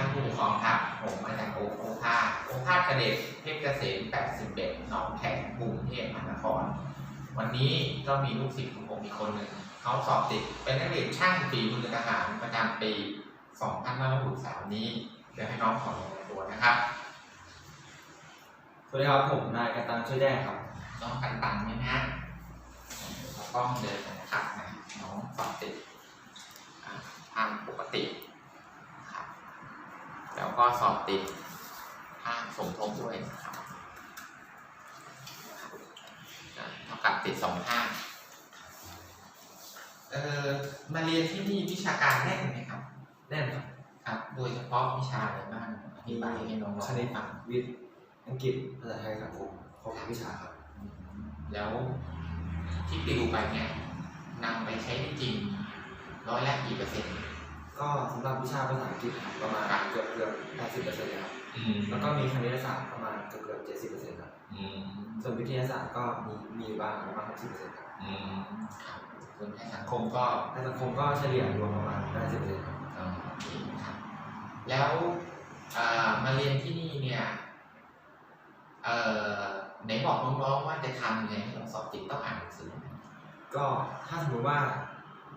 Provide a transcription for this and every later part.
ท่านผู้ปกครองครับ ผมอาจารย์โอโอภาสโอภาสกระเดชเพชรเกษม81หนองแขมกรุงเทพมหานคร วันนี้ก็มีลูกศิษย์ของผมอีกคนหนึ่งเขาสอบติดเป็นนักเรียนช่างฝีมือทหารประจำปี2563นี้ เดี๋ยวให้น้องขอรายงานตัวนะครับ สวัสดีครับผมนายกันตังช่วยแจ้งครับ น้องกันตังไหมนะเราต้องเดินนะครับนะน้องสอบติดอ่าทางปกตินะครับแล้ว ก็สอบติดทางสมทบด้วยนะครับอ่าเท่ากับติดสองทางเอ่อมาเรียนที่นี่วิชาการแน่นไหมครับ แน่นครับครับ โดยเฉพาะวิชาอะไรบ้างอธิบายให้น้องๆคณิตฟังวิทย์อังกฤษภาษาไทยสังคมครบทุกวิชาครับ แล้วที่ติวไปเนี่ยนำไปใช้ได้จริงร้อยละกี่เปอร์เซ็นต์ ก็สำหรับวิชาภาษาอังกฤษครับประมาณเกือบเกือบ80เปอร์เซ็นต์ครับอืมแล้วก็มีคณิตศาสตร์ประมาณเกือบเกือบ70เปอร์เซ็นต์ครับอืมส่วนวิทยาศาสตร์ก็มีมีอยู่บ้างประมาณ60เปอร์เซ็นต์ครับอืมครับส่วนในสังคมก็ในสังคมก็เฉลี่ยรวมประมาณ80เปอร์เซ็นต์ครับเอ่อโอเคครับ แล้วเอ่อมาเรียนที่นี่เนี่ยเอ่อไหนบอกน้องๆว่าจะทำยังไงให้เราสอบติดต้องอ่านหนังสือก็ถ้าสมมติว่า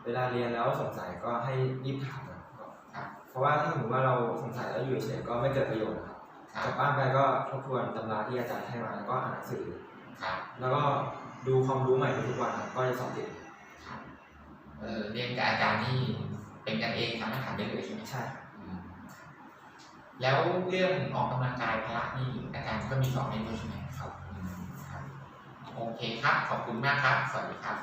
เวลาเรียนแล้วสงสัยก็ให้รีบถามนะครับครับเพราะว่าถ้าสมมติว่าเราสงสัยแล้วอยู่เฉยๆก็ไม่เกิดประโยชน์นะครับครักลับบบ้านไปก็ทบทวนตำราที่อาจารย์ให้มาแล้วก็อ่านหนังสือ ครับแล้วก็ดูความรู้ใหม่ทุกวันครับก็จะสอบติดครับเอ่อเรียนกับอาจารย์นี่เป็นกันเองสามารถถามได้เลยใช่ไหมใช่ครับอืมแล้วเรื่องออกกำลังกายพละนี่อาจารย์ก็มีสอนให้ด้วยใช่ไหมครับอืมครับ โอเคครับ ขอบคุณมากครับ สวัสดีครับ